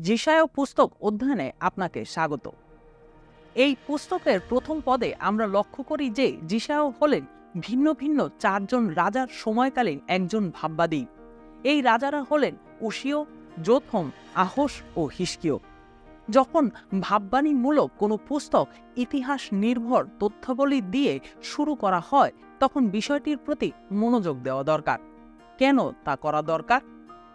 জিসায় পুস্তক অধ্যয়নে আপনাকে স্বাগত। এই পুস্তকের প্রথম পদে আমরা লক্ষ্য করি যে জিসায় হলেন ভিন্ন ভিন্ন চারজন রাজার সময়কালীন একজন ভাববাদী। এই রাজারা হলেন উশিয়, যোথম আহস ও হিসকিয়। যখন ভাববাণীমূলক কোনো পুস্তক ইতিহাস নির্ভর তথ্যাবলী দিয়ে শুরু করা হয়, তখন বিষয়টির প্রতি মনোযোগ দেওয়া দরকার। কেন তা করা দরকার?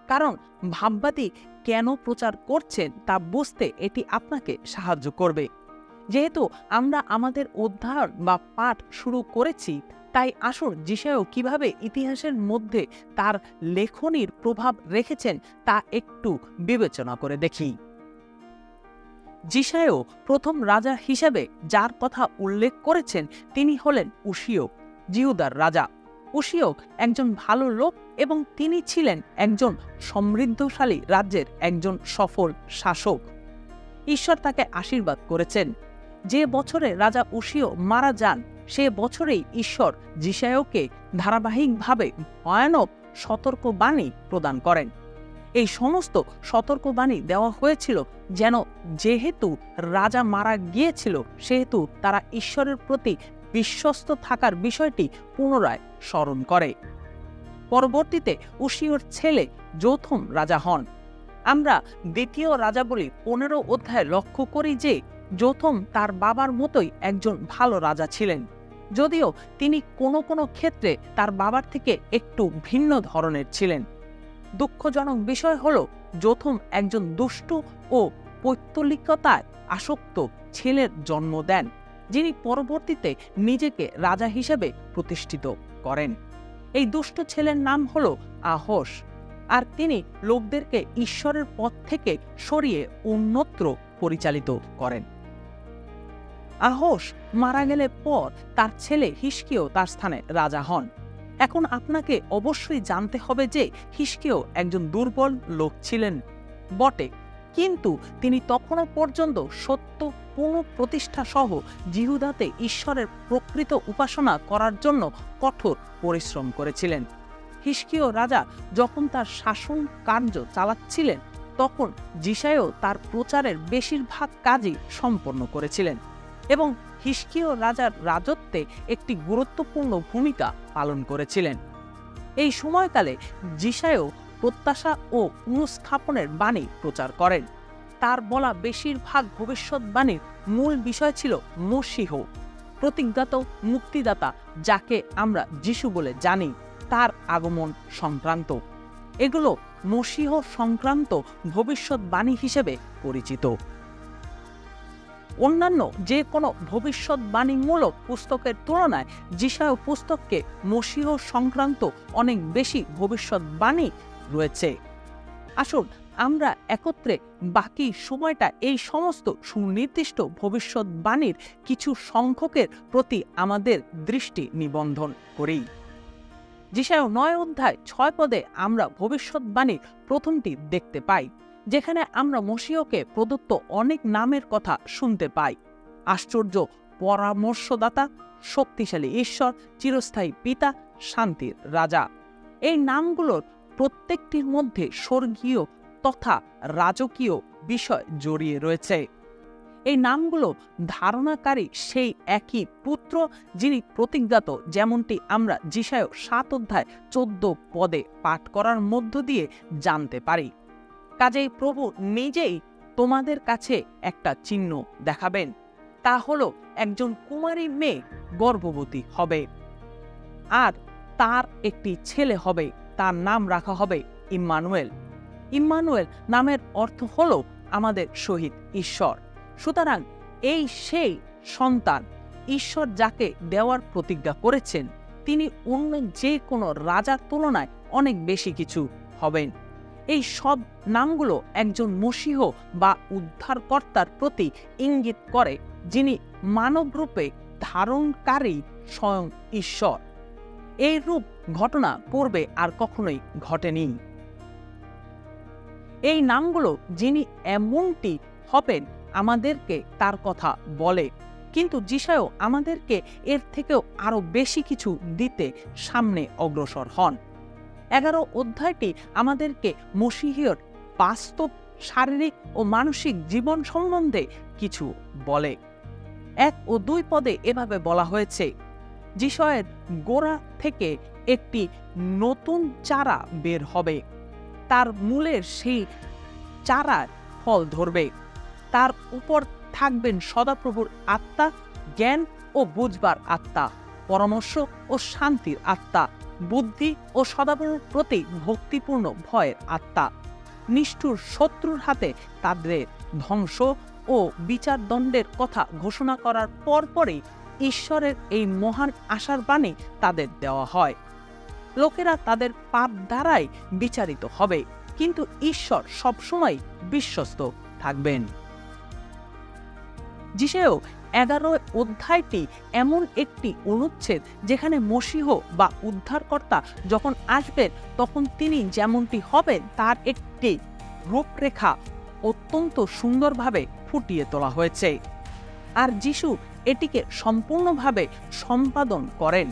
কারণ ভাববাদী কেন প্রচার করছেন তা বুঝতে এটি আপনাকে সাহায্য করবে। যেহেতু আমরা আমাদের অধ্যয়ন বা পাঠ শুরু করেছি, তাই আসুন যিশাও কীভাবে ইতিহাসের মধ্যে তার লেখনির প্রভাব রেখেছেন তা একটু বিবেচনা করে দেখি। জিসায়ও প্রথম রাজা হিসেবে যার কথা উল্লেখ করেছেন তিনি হলেন উশিয় জিহুদার রাজা। উশিয় একজন ভালো লোক এবং তিনি ছিলেন একজন সমৃদ্ধশালী রাজ্যের একজন সফল শাসক। ঈশ্বর তাকে আশীর্বাদ করেছেন। যে বছরে রাজা উশিয় মারা যান, সে বছরেই ঈশ্বর জিসায়কে ধারাবাহিকভাবে ভয়ানক সতর্কবাণী প্রদান করেন। এই সমস্ত সতর্কবাণী দেওয়া হয়েছিল যেন যেহেতু রাজা মারা গিয়েছিল, সেহেতু তারা ঈশ্বরের প্রতি বিশ্বস্ত থাকার বিষয়টি পুনরায় স্মরণ করে। পরবর্তীতে উশিয়র ছেলে যৌথম রাজা হন। আমরা দ্বিতীয় রাজাবলী পনেরো অধ্যায়ে লক্ষ্য করি যে, যৌথম তার বাবার মতোই একজন ভালো রাজা ছিলেন। যদিও তিনি কোনো কোনো ক্ষেত্রে তার বাবার থেকে একটু ভিন্ন ধরনের ছিলেন। দুঃখজনক বিষয় হল, যৌথম একজন দুষ্টু ও পৈত্তলিকতায় আসক্ত ছেলের জন্ম দেন। যিনি পরবর্তীতে নিজেকে রাজা হিসেবে প্রতিষ্ঠিত করেন। এই দুষ্ট ছেলের নাম হল আহস, আর তিনি লোকদেরকে ঈশ্বরের পথ থেকে সরিয়ে অন্যত্র পরিচালিত করেন। আহস মারা গেলে পর তার ছেলে হিসকিও তার স্থানে রাজা হন। এখন আপনাকে অবশ্যই জানতে হবে যে হিসকিও একজন দুর্বল লোক ছিলেন। বটে কিন্তু তিনি তখনও পর্যন্ত সত্য পুনঃপ্রতিষ্ঠা সহ জিহুদাতে ঈশ্বরের প্রকৃত উপাসনা করার জন্য কঠোর পরিশ্রম করেছিলেন। হিসকিও রাজা যখন তার শাসন কার্য চালাচ্ছিলেন, তখন জিসায়ও তার প্রচারের বেশিরভাগ কাজই সম্পন্ন করেছিলেন এবং হিসকিও রাজার রাজত্বে একটি গুরুত্বপূর্ণ ভূমিকা পালন করেছিলেন। এই সময়কালে জিসায়ও প্রত্যাশা ও পুনঃস্থাপনের বাণী প্রচার করেন। তার বলা বেশিরভাগ ভবিষ্যৎবাণীর মূল বিষয় ছিল মসিহ, প্রতিজ্ঞাত মুক্তিদাতা যাকে আমরা যিশু বলে জানি, তার আগমন সংক্রান্ত। এগুলো মসিহ সংক্রান্ত ভবিষ্যৎবাণী হিসেবে পরিচিত। অন্যান্য যে কোনো ভবিষ্যৎবাণীমূলক পুস্তকের তুলনায় যিশায় পুস্তককে মসিহ সংক্রান্ত অনেক বেশি ভবিষ্যৎবাণী রয়েছে। আসুন, আমরা একত্রে বাকি সময়টা এই সমস্ত সুনির্দিষ্ট ভবিষ্যৎবাণীর কিছু সংখ্যকের প্রতি আমাদের দৃষ্টি নিবন্ধন করি। যিশায় নয় অধ্যায় ছয় পদে আমরা ভবিষ্যৎবাণীর প্রথমটি দেখতে পাই, যেখানে আমরা মসিহকে প্রদত্ত অনেক নামের কথা শুনতে পাই। আশ্চর্য পরামর্শদাতা, শক্তিশালী ঈশ্বর, চিরস্থায়ী পিতা, শান্তির রাজা। এই নামগুলোর প্রত্যেকটির মধ্যে স্বর্গীয় তথা রাজকীয় বিষয় জড়িয়ে রয়েছে। এই নামগুলো ধারণাকারী সেই একই পুত্র যিনি প্রতিজ্ঞাত, যেমনটি আমরা জিসায় সাত অধ্যায় চোদ্দ পদে পাঠ করার মধ্য দিয়ে জানতে পারি। কাজেই প্রভু নিজেই তোমাদের কাছে একটা চিহ্ন দেখাবেন। তা হলো, একজন কুমারী মেয়ে গর্ভবতী হবে। আর তার একটি ছেলে হবে। তার নাম রাখা হবে ইম্মানুয়েল। ইম্মানুয়েল নামের অর্থ হল আমাদের শহীদ ঈশ্বর। সুতরাং এই সেই সন্তান, ঈশ্বর যাকে দেওয়ার প্রতিজ্ঞা করেছেন, তিনি অন্য যে কোনো রাজার তুলনায় অনেক বেশি কিছু হবেন। এই সব নামগুলো একজন মসিহ বা উদ্ধারকর্তার প্রতি ইঙ্গিত করে, যিনি মানবরূপে ধারণকারী স্বয়ং ঈশ্বর। এই রূপ ঘটনা পূর্বে আর কখনোই ঘটেনি। এই নামগুলো যিনি এমনটি হবেন আমাদেরকে তার কথা বলে, কিন্তু যিশায়ও আমাদেরকে এর থেকেও আরও বেশি কিছু দিতে সামনে অগ্রসর হন। এগারো অধ্যায়টি আমাদেরকে মসিহিয়র বাস্তব, শারীরিক ও মানসিক জীবন সম্বন্ধে কিছু বলে। এক ও দুই পদে এভাবে বলা হয়েছে যিশয়ের গোড়া থেকে একটি নতুন চারা বের হবে। তার মূলের সেই চারার ফল ধরবে। তার উপর থাকবেন সদাপ্রভুর আত্মা, জ্ঞান ও বুঝবার আত্মা, পরামর্শ ও শান্তির আত্মা, বুদ্ধি ও সদাপ্রভুর প্রতি ভক্তিপূর্ণ ভয়ের আত্মা, নিষ্ঠুর শত্রুর হাতে তাদের ধ্বংস ও বিচারদণ্ডের কথা ঘোষণা করার পরপরই ঈশ্বরের এই মহান আশার বাণী তাদের দেওয়া হয়। লোকেরা তাদের পাপ দ্বারাই বিচারিত হবে, কিন্তু ঈশ্বর সবসময় বিশ্বস্ত থাকবেন। যিশেও এগারো অধ্যায়টি এমন একটি অনুচ্ছেদ যেখানে মসিহ বা উদ্ধারকর্তা যখন আসবেন, তখন তিনি যেমনটি হবেন, তার একটি রূপরেখা অত্যন্ত সুন্দরভাবে ফুটিয়ে তোলা হয়েছে। আর যিশু এটিকে সম্পূর্ণভাবে সম্পাদন করেন।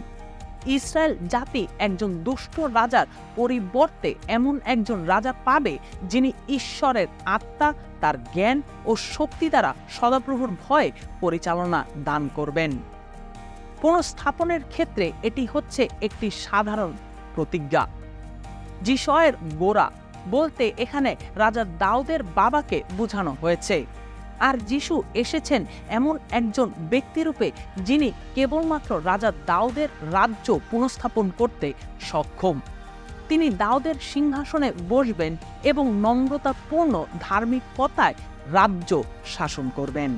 ইসরায়েল জাতি একজন দুষ্ট রাজার পরিবর্তে এমন একজন রাজা পাবে যিনি ঈশ্বরের আত্মা, তার জ্ঞান ও শক্তি দ্বারা সদাপ্রভুর ভয়ে পরিচালনা দান করবেন। পুনঃস্থাপনের ক্ষেত্রে এটি হচ্ছে একটি সাধারণ প্রতিজ্ঞা। যিশয়ের গোড়া বলতে এখানে রাজা দাউদের বাবাকে বোঝানো হয়েছে। আর যিশু এসেছেন এমন একজন ব্যক্তিরূপে যিনি কেবলমাত্র রাজা দাউদের রাজ্য পুনঃস্থাপন করতে সক্ষম। তিনি দাউদের সিংহাসনে বসবেন এবং নম্রতাপূর্ণ ধার্মিকতায় রাজ্য শাসন করবেন।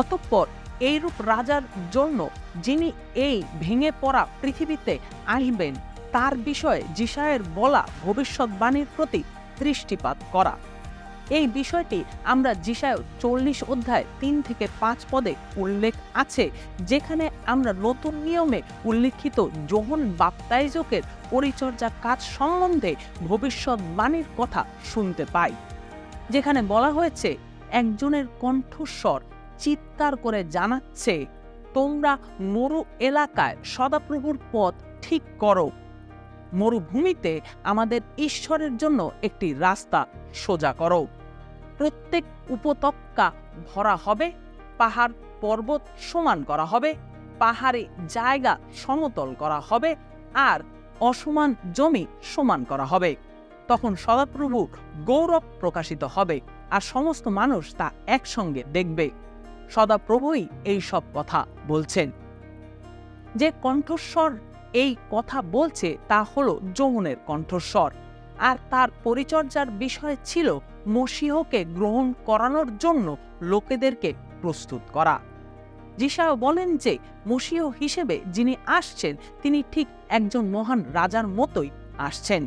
অতঃপর এইরূপ রাজার জন্য যিনি এই ভেঙে পড়া পৃথিবীতে আসবেন, তার বিষয়ে জিসায়ের বলা ভবিষ্যৎবাণীর প্রতি দৃষ্টিপাত করা। এই বিষয়টি আমরা জিসায় চল্লিশ অধ্যায় তিন থেকে পাঁচ পদে উল্লেখ আছে, যেখানে আমরা নতুন নিয়মে উল্লিখিত যোহন বাপ্তাইজকের পরিচর্যা কাজ সম্বন্ধে ভবিষ্যৎবাণীর কথা শুনতে পাই, যেখানে বলা হয়েছে, একজনের কণ্ঠস্বর চিৎকার করে জানাচ্ছে, তোমরা মরু এলাকায় সদাপ্রভুর পথ ঠিক করো। মরুভূমিতে আমাদের ঈশ্বরের জন্য একটি রাস্তা সোজা করো। প্রত্যেক উপত্যকা ভরা হবে, পাহাড় পর্বত সমান করা হবে, পাহাড়ে জায়গা সমতল করা হবে আর অসমান জমি সমান করা হবে। তখন সদাপ্রভু গৌরব প্রকাশিত হবে আর সমস্ত মানুষ তা একসঙ্গে দেখবে। সদাপ্রভুই এই সব কথা বলছেন। যে কণ্ঠস্বর এই কথা বলছে তা হলো যৌনের কণ্ঠস্বর। আর তার পরিচর্যার বিষয় ছিল মসিহকে গ্রহণ করানোর জন্য লোকেদেরকে প্রস্তুত করা। যিশাও বলেন যে, মসিহ হিসেবে যিনি আসছেন, তিনি ঠিক একজন মহান রাজার মতোই আসছেন।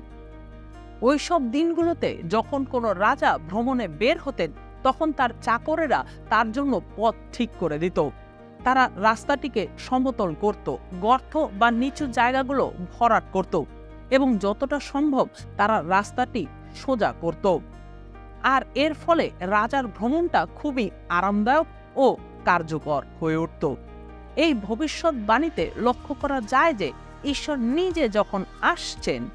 ওইসব দিনগুলোতে যখন কোনো রাজা ভ্রমণে বের হতেন, তখন তার চাকরেরা তার জন্য পথ ঠিক করে দিত। তারা রাস্তাটিকে সমতল করত, গর্ত বা নিচু জায়গাগুলো ভরাট করত। এবং যতটা সম্ভব তারা রাস্তাটি সোজা করত। আর এর ফলে রাজার ভ্রমণটা খুবই আরামদায়ক ও কার্যকর হয়ে উঠত। এই ভবিষ্যৎবাণীতে লক্ষ্য করা যায় যে ঈশ্বর নিজে যখন আসছেন,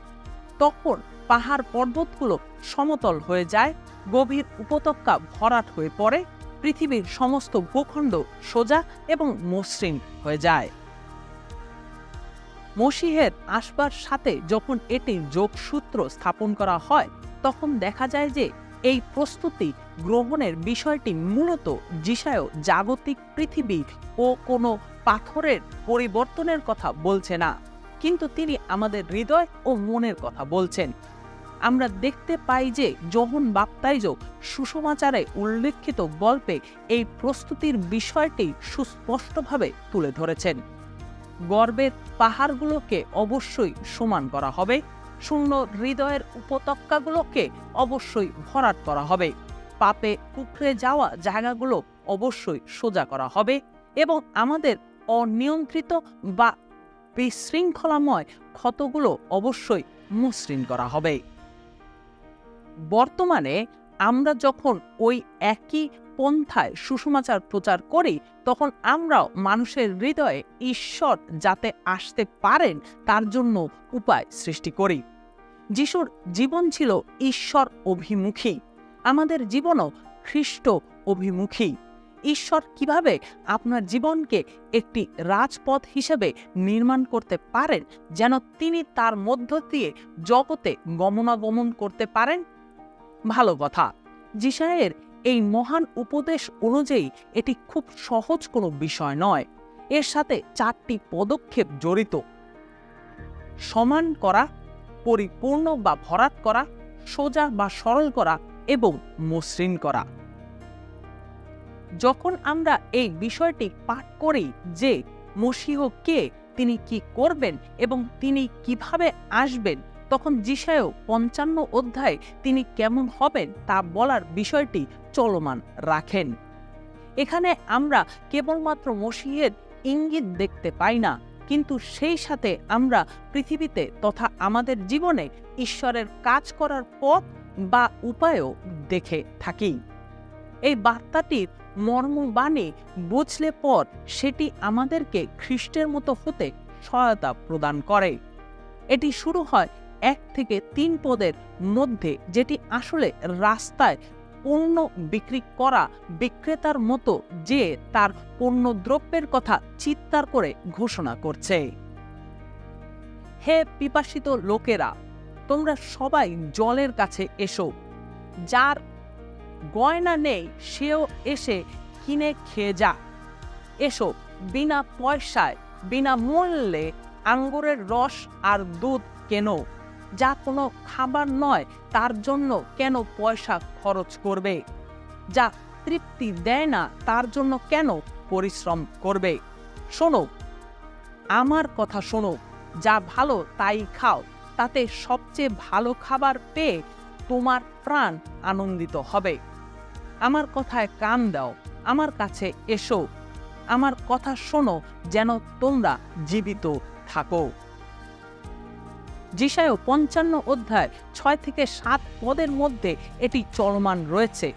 তখন পাহাড় পর্বতগুলো সমতল হয়ে যায়, গভীর উপত্যকা ভরাট হয়ে পড়ে, পৃথিবীর সমস্ত ভূখণ্ড সোজা এবং মসৃণ হয়ে যায়। মসিহের আসবার সাথে যখন এটির যোগসূত্র স্থাপন করা হয়, তখন দেখা যায় যে এই প্রস্তুতি গ্রহণের বিষয়টি মূলত যিশায় জাগতিক পৃথিবী ও কোনো পাথরের পরিবর্তনের কথা বলছে না। কিন্তু তিনি আমাদের হৃদয় ও মনের কথা বলছেন। আমরা দেখতে পাই যে যোহন বাপ্তাইজক সুষমাচারে উল্লেখিত গল্পে এই প্রস্তুতির বিষয়টি সুস্পষ্টভাবে তুলে ধরেছেন। গর্বের পাহাড়গুলোকে অবশ্যই সমান করা হবে, শূন্য হৃদয়ের উপত্যকাগুলোকে অবশ্যই ভরাট করা হবে, পাপে কুকড়ে যাওয়া জায়গাগুলো অবশ্যই সোজা করা হবে এবং আমাদের অনিয়ন্ত্রিত বা বিশৃঙ্খলাময় ক্ষতগুলো অবশ্যই মসৃণ করা হবে। বর্তমানে আমরা যখন ওই একই পন্থায় সুষমাচার প্রচার করি, তখন আমরাও মানুষের হৃদয়ে ঈশ্বর যাতে আসতে পারেন, তার জন্য উপায় সৃষ্টি করি। যিশুর জীবন ছিল ঈশ্বর অভিমুখী, আমাদের জীবনও খ্রিস্ট অভিমুখী। ঈশ্বর কীভাবে আপনার জীবনকে একটি রাজপথ হিসেবে নির্মাণ করতে পারেন, যেন তিনি তার মধ্য দিয়ে জগতে গমনাগমন করতে পারেন? ভালো কথা। জিসায়ের এই মহান উপদেশ অনুযায়ী এটি খুব সহজ কোনো বিষয় নয়। এর সাথে চারটি পদক্ষেপ জড়িত। সমান করা, পরিপূর্ণ বা ভরাট করা, সোজা বা সরল করা এবং মসৃণ করা। যখন আমরা এই বিষয়টি পাঠ করি যে মসিহ কে, তিনি কি করবেন এবং তিনি কীভাবে আসবেন তখন জিসায়ও পঞ্চান্ন অধ্যায়ে তিনি কেমন হবেন তা বলার বিষয়টি চলমান রাখেন। এখানে আমরা কেবলমাত্র মসিহের ইঙ্গিত দেখতে পাই না, কিন্তু সেই সাথে আমরা পৃথিবীতে তথা আমাদের জীবনে ঈশ্বরের কাজ করার পথ বা উপায়ও দেখে থাকি। এই বার্তাটির মর্মবাণী বুঝলে পর সেটি আমাদেরকে খ্রিস্টের মতো হতে সহায়তা প্রদান করে। এটি শুরু হয় এক থেকে তিন পদের মধ্যে যেটি আসলে রাস্তায় পণ্য বিক্রি করা বিক্রেতার মতো যে তার পণ্য দ্রব্যের কথা চিৎকার করে ঘোষণা করছে। হে পিপাসিত লোকেরা, তোমরা সবাই জলের কাছে এসো। যার গয়না নেই, সেও এসে কিনে খেয়ে যা। এসো, বিনা পয়সায়, বিনা মূল্যে আঙ্গুরের রস আর দুধ কেন। যা কোনো খাবার নয়, তার জন্য কেন পয়সা খরচ করবে? যা তৃপ্তি দেয় না, তার জন্য কেন পরিশ্রম করবে? শোনো, আমার কথা শোনো, যা ভালো তাই খাও, তাতে সবচেয়ে ভালো খাবার পেয়ে তোমার প্রাণ আনন্দিত হবে। আমার কথায় কান দাও, আমার কাছে এসো, আমার কথা শোনো যেন তোমরা জীবিত থাকো। জিসায় পঞ্চান্ন অধ্যায় ছয় থেকে সাত পদের মধ্যে এটি চলমান রয়েছে।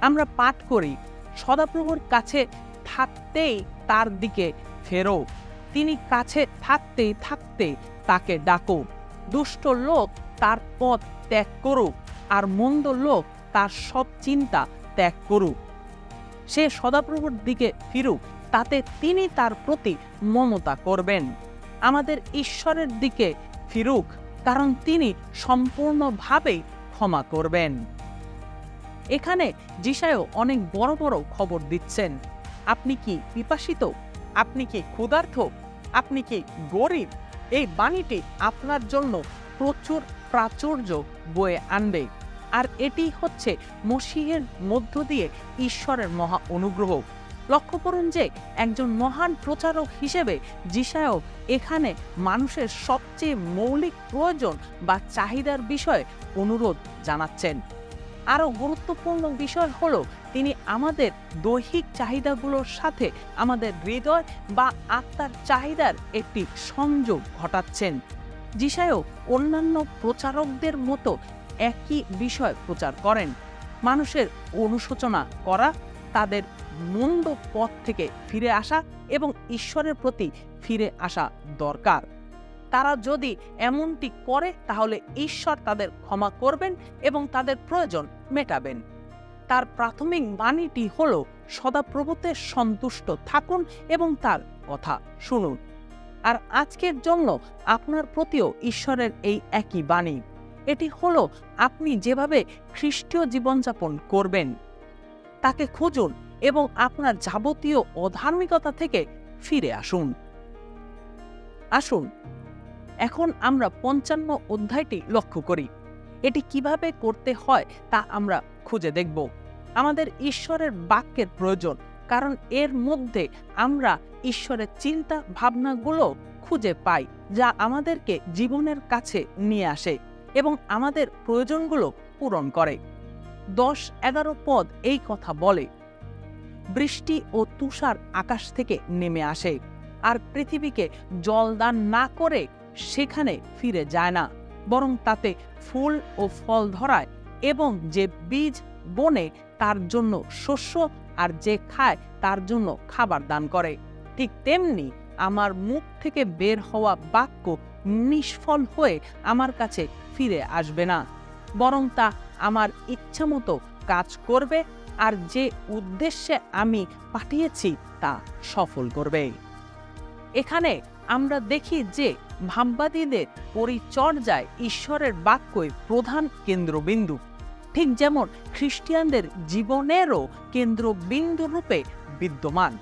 আমরা পাঠ করি, সদাপ্রভুর কাছে থাকতেই তার দিকে ফেরো। তিনি কাছে থাকতেই থাকতে তাকে ডাকো। দুষ্ট লোক তার পথ ত্যাগ করুক আর মন্দ লোক তার সব চিন্তা ত্যাগ করুক। সে সদাপ্রভুর দিকে ফিরুক, তাতে তিনি তার প্রতি মমতা করবেন। আমাদের ঈশ্বরের দিকে ফিরুক কারণ তিনি সম্পূর্ণভাবেই ক্ষমা করবেন। এখানে জিসায়ও অনেক বড় বড় খবর দিচ্ছেন। আপনি কি পিপাসিত? আপনি কি ক্ষুধার্থ আপনি কি গরিব? এই বাণীটি আপনার জন্য প্রচুর প্রাচুর্য বয়ে আনবে। আর এটি হচ্ছে মসিহের মধ্য দিয়ে ঈশ্বরের মহা অনুগ্রহ। লক্ষ্য করুন যে একজন মহান প্রচারক হিসেবে জিসায়ও এখানে মানুষের সবচেয়ে মৌলিক প্রয়োজন বা চাহিদার বিষয়ে অনুরোধ জানাচ্ছেন। আরও গুরুত্বপূর্ণ বিষয় হলো, তিনি আমাদের দৈহিক চাহিদাগুলোর সাথে আমাদের হৃদয় বা আত্মার চাহিদার একটি সংযোগ ঘটাচ্ছেন। জিসায়ও অন্যান্য প্রচারকদের মতো একই বিষয় প্রচার করেন। মানুষের অনুশোচনা করা তাদের মন্দ পথ থেকে ফিরে আসা এবং ঈশ্বরের প্রতি ফিরে আসা দরকার। তারা যদি এমনটি করে, তাহলে ঈশ্বর তাদের ক্ষমা করবেন এবং তাদের প্রয়োজন মেটাবেন। তার প্রাথমিক বাণীটি হল সদাপ্রভুতে সন্তুষ্ট থাকুন এবং তার কথা শুনুন। আর আজকের জন্য আপনার প্রতিও ঈশ্বরের এই একই বাণী। এটি হলো, আপনি যেভাবে খ্রিস্টীয় জীবনযাপন করবেন তাকে খুঁজুন এবং আপনার যাবতীয় অধার্মিকতা থেকে ফিরে আসুন। আসুন, এখন আমরা পঞ্চান্ন অধ্যায়টি লক্ষ্য করি। এটি কীভাবে করতে হয় তা আমরা খুঁজে দেখব। আমাদের ঈশ্বরের বাক্যের প্রয়োজন, কারণ এর মধ্যে আমরা ঈশ্বরের চিন্তা ভাবনাগুলো খুঁজে পাই, যা আমাদেরকে জীবনের কাছে নিয়ে আসে এবং আমাদের প্রয়োজনগুলো পূরণ করে। দশ এগারো পদ এই কথা বলে। বৃষ্টি ও তুষার আকাশ থেকে নেমে আসে, আর পৃথিবীকে জলদান না করে সেখানে ফিরে যায় না, বরং তাতে ফুল ও ফল ধরায় এবং যে বীজ বনে তার জন্য শস্য আর যে খায় তার জন্য খাবার দান করে। ঠিক তেমনি আমার মুখ থেকে বের হওয়া বাক্য নিষ্ফল হয়ে আমার কাছে ফিরে আসবে না। বরং তা আমার ইচ্ছামতো কাজ করবে আর যে উদ্দেশ্যে আমি পাঠিয়েছি তা সফল করবে। এখানে আমরা দেখি যে ভাববাদীদের পরিচর্যায় ঈশ্বরের বাক্যই প্রধান কেন্দ্রবিন্দু। ঠিক যেমন খ্রিস্টিয়ানদের জীবনেরও কেন্দ্রবিন্দু রূপে বিদ্যমান।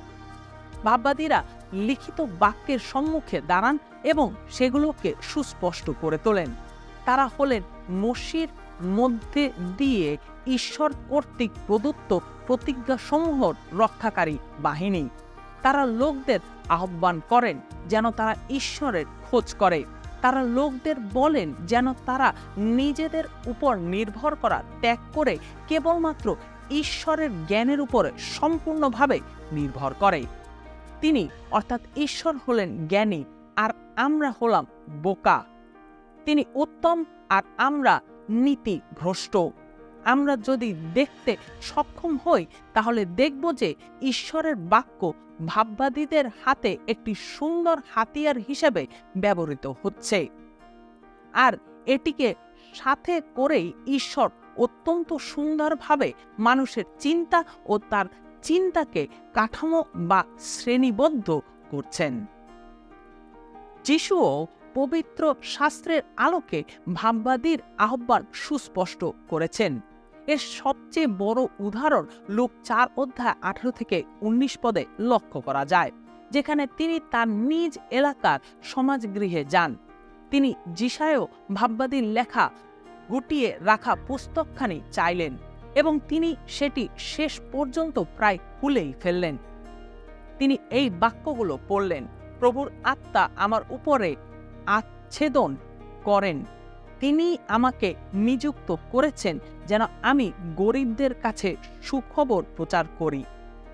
ভাববাদীরা লিখিত বাক্যের সম্মুখে দাঁড়ান এবং সেগুলোকে সুস্পষ্ট করে তোলেন। তারা হলেন মসির মধ্যে দিয়ে ঈশ্বর কর্তৃক প্রদত্ত প্রতিজ্ঞাসমূহর রক্ষাকারী বাহিনী। তারা লোকদের আহ্বান করেন যেন তারা ঈশ্বরের খোঁজ করে। তারা লোকদের বলেন যেন তারা নিজেদের উপর নির্ভর করা, ত্যাগ করে কেবলমাত্র ঈশ্বরের জ্ঞানের উপরে সম্পূর্ণভাবে নির্ভর করে। তিনি অর্থাৎ ঈশ্বর হলেন জ্ঞানী আর আমরা হলাম বোকা। তিনি উত্তম আর আমরা নীতি ভ্রষ্ট আমরা যদি দেখতে সক্ষম হই, তাহলে দেখব যে ঈশ্বরের বাক্য ভাববাদীদের হাতে একটি সুন্দর হাতিয়ার হিসেবে ব্যবহৃত হচ্ছে। আর এটিকে সাথে করেই ঈশ্বর অত্যন্ত সুন্দরভাবে মানুষের চিন্তা ও তার চিন্তাকে কাঠামো বা শ্রেণীবদ্ধ করছেন। যিশুও পবিত্র শাস্ত্রের আলোকে ভাববাদীর আহ্বান সুস্পষ্ট করেছেন। এর সবচেয়ে বড় উদাহরণ লোক চার অধ্যায় আঠারো থেকে উনিশ পদে লক্ষ্য করা যায়, যেখানে তিনি তার নিজ এলাকার সমাজগৃহে যান। তিনি জিসায়ও ভাববাদীর লেখা গুটিয়ে রাখা পুস্তকখানি চাইলেন এবং তিনি সেটি শেষ পর্যন্ত প্রায় খুলেই ফেললেন। তিনি এই বাক্যগুলো পড়লেন, প্রভুর আত্মা আমার উপরে আচ্ছেদন করেন। তিনি আমাকে নিযুক্ত করেছেন যেন আমি গরিবদের কাছে সুখবর প্রচার করি।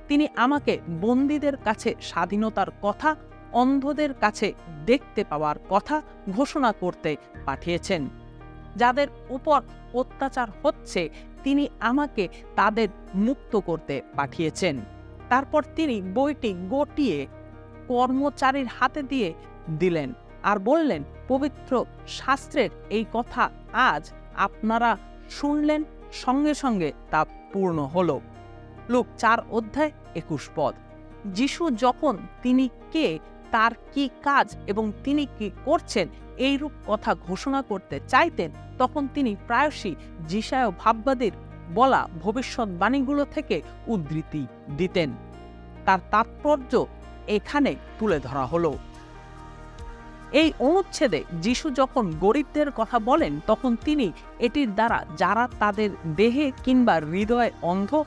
তিনি আমাকে বন্দীদের কাছে স্বাধীনতার কথা, অন্ধদের কাছে দেখতে পাওয়ার কথা ঘোষণা করতে পাঠিয়েছেন। যাদের উপর অত্যাচার হচ্ছে, তিনি আমাকে তাদের মুক্ত করতে পাঠিয়েছেন। তারপর তিনি বইটি গটিয়ে কর্মচারীর হাতে দিয়ে দিলেন। আর বললেন, পবিত্র শাস্ত্রের এই কথা আজ আপনারা শুনলেন সঙ্গে সঙ্গে তা পূর্ণ হল। লোক চার অধ্যায় একুশ পদ। যিশু যখন তিনি কে, তার কি কাজ এবং তিনি কি করছেন এইরূপ কথা ঘোষণা করতে চাইতেন, তখন তিনি প্রায়শই যিশায় ভাববাদীর বলা ভবিষ্যৎবাণীগুলো থেকে উদ্ধৃতি দিতেন। তার তাৎপর্য এখানে তুলে ধরা হলো। এই অনুচ্ছেদে যিশু যখন গরিবদের কথা বলেন, তখন তিনি এটির দ্বারা যারা তাদের দেহে কিংবা হৃদয়ে অন্ধ,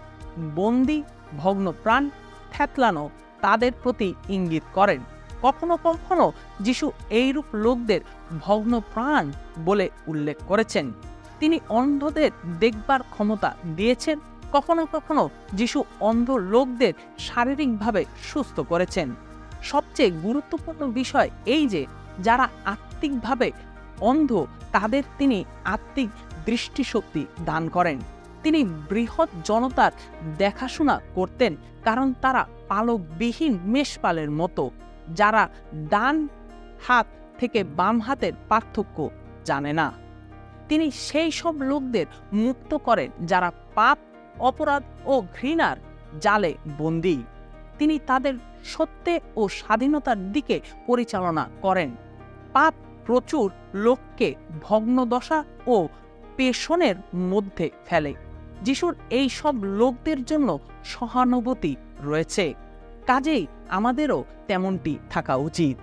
বন্দি ভগ্ন প্রাণ থ্যাতলানো তাদের প্রতি ইঙ্গিত করেন। কখনো কখনো যিশু এইরূপ লোকদের ভগ্ন প্রাণ বলে উল্লেখ করেছেন। তিনি অন্ধদের দেখবার ক্ষমতা দিয়েছেন। কখনো কখনো যিশু অন্ধ লোকদের শারীরিকভাবে সুস্থ করেছেন। সবচেয়ে গুরুত্বপূর্ণ বিষয় এই যে যারা আত্মিকভাবে অন্ধ, তাদের তিনি আত্মিক দৃষ্টিশক্তি দান করেন। তিনি বৃহৎ জনতার দেখাশোনা করতেন, কারণ তারা পালকবিহীন মেষপালের মতো, যারা ডান হাত থেকে বাম হাতের পার্থক্য জানে না। তিনি সেই সব লোকদের মুক্ত করেন, যারা পাপ, অপরাধ ও ঘৃণার জালে বন্দী। তিনি তাদের সত্যে ও স্বাধীনতার দিকে পরিচালনা করেন। পাপ প্রচুর লোককে ভগ্নদশা ও পেশনের মধ্যে ফেলে। যিশুর এই সব লোকদের জন্য সহানুভূতি রয়েছে। কাজেই আমাদেরও তেমনটি থাকা উচিত।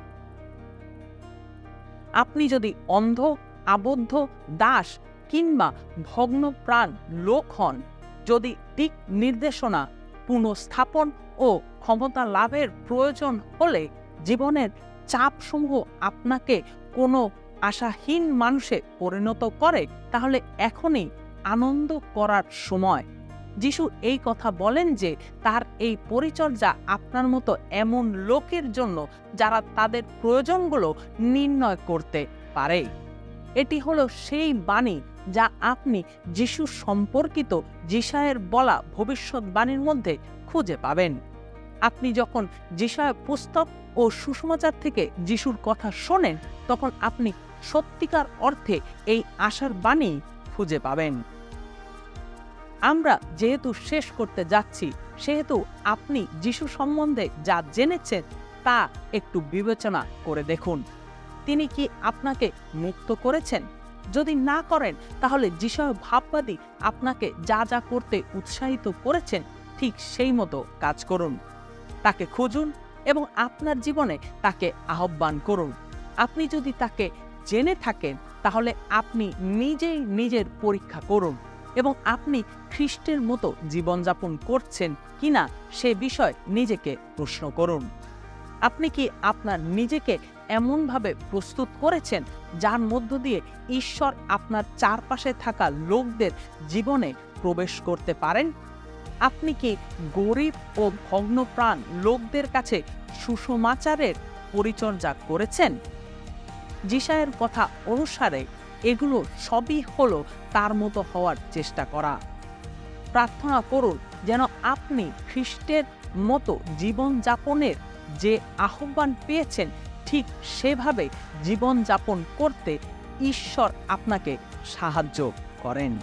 আপনি যদি অন্ধ, আবদ্ধ, দাস কিংবা ভগ্ন প্রাণ লোক হন, যদি দিক নির্দেশনা, পুনঃস্থাপন ও ক্ষমতা লাভের প্রয়োজন হলে জীবনের চাপসমূহ আপনাকে কোনো আশাহীন মানুষে পরিণত করে, তাহলে এখনই আনন্দ করার সময়। যিশু এই কথা বলেন যে, তার এই পরিচর্যা আপনার মতো এমন লোকের জন্য যারা তাদের প্রয়োজনগুলো নির্ণয় করতে পারে। এটি হলো সেই বাণী যা আপনি যিশু সম্পর্কিত যিশায়ের বলা ভবিষ্যৎবাণীর মধ্যে খুঁজে পাবেন। আপনি যখন যিশায় পুস্তক ও সুসমাচার থেকে যিশুর কথা শোনেন, তখন আপনি সত্যিকার অর্থে এই আশার বাণী খুঁজে পাবেন। আমরা যেহেতু শেষ করতে যাচ্ছি, সেহেতু আপনি যিশু সম্বন্ধে যা জেনেছেন, তা একটু বিবেচনা করে দেখুন। তিনি কি আপনাকে মুক্ত করেছেন? যদি না করেন, তাহলে যিশয় ভাববাদী আপনাকে যা যা করতে উৎসাহিত করেছেন, ঠিক সেই মতো কাজ করুন। তাকে খুঁজুন এবং আপনার জীবনে তাকে আহ্বান করুন। আপনি যদি তাকে জেনে থাকেন, তাহলে আপনি নিজেই নিজের পরীক্ষা করুন এবং আপনি খ্রিস্টের মতো জীবনযাপন করছেন কিনা সে বিষয় নিজেকে প্রশ্ন করুন। আপনি কি আপনার নিজেকে এমনভাবে প্রস্তুত করেছেন, যার মধ্য দিয়ে ঈশ্বর আপনার চারপাশে থাকা লোকদের জীবনে প্রবেশ করতে পারেন? আপনি কি গরিব ও ভগ্নপ্রাণ লোকদের কাছে সুসমাচারের পরিচর্যা করেছেন? জিসায়ের কথা অনুসারে এগুলো সবই হলো তার মতো হওয়ার চেষ্টা করা। প্রার্থনা করুন যেন আপনি খ্রিস্টের মতো জীবনযাপনের যে আহ্বান পেয়েছেন, ঠিক সেভাবে জীবনযাপন করতে ঈশ্বর আপনাকে সাহায্য করেন।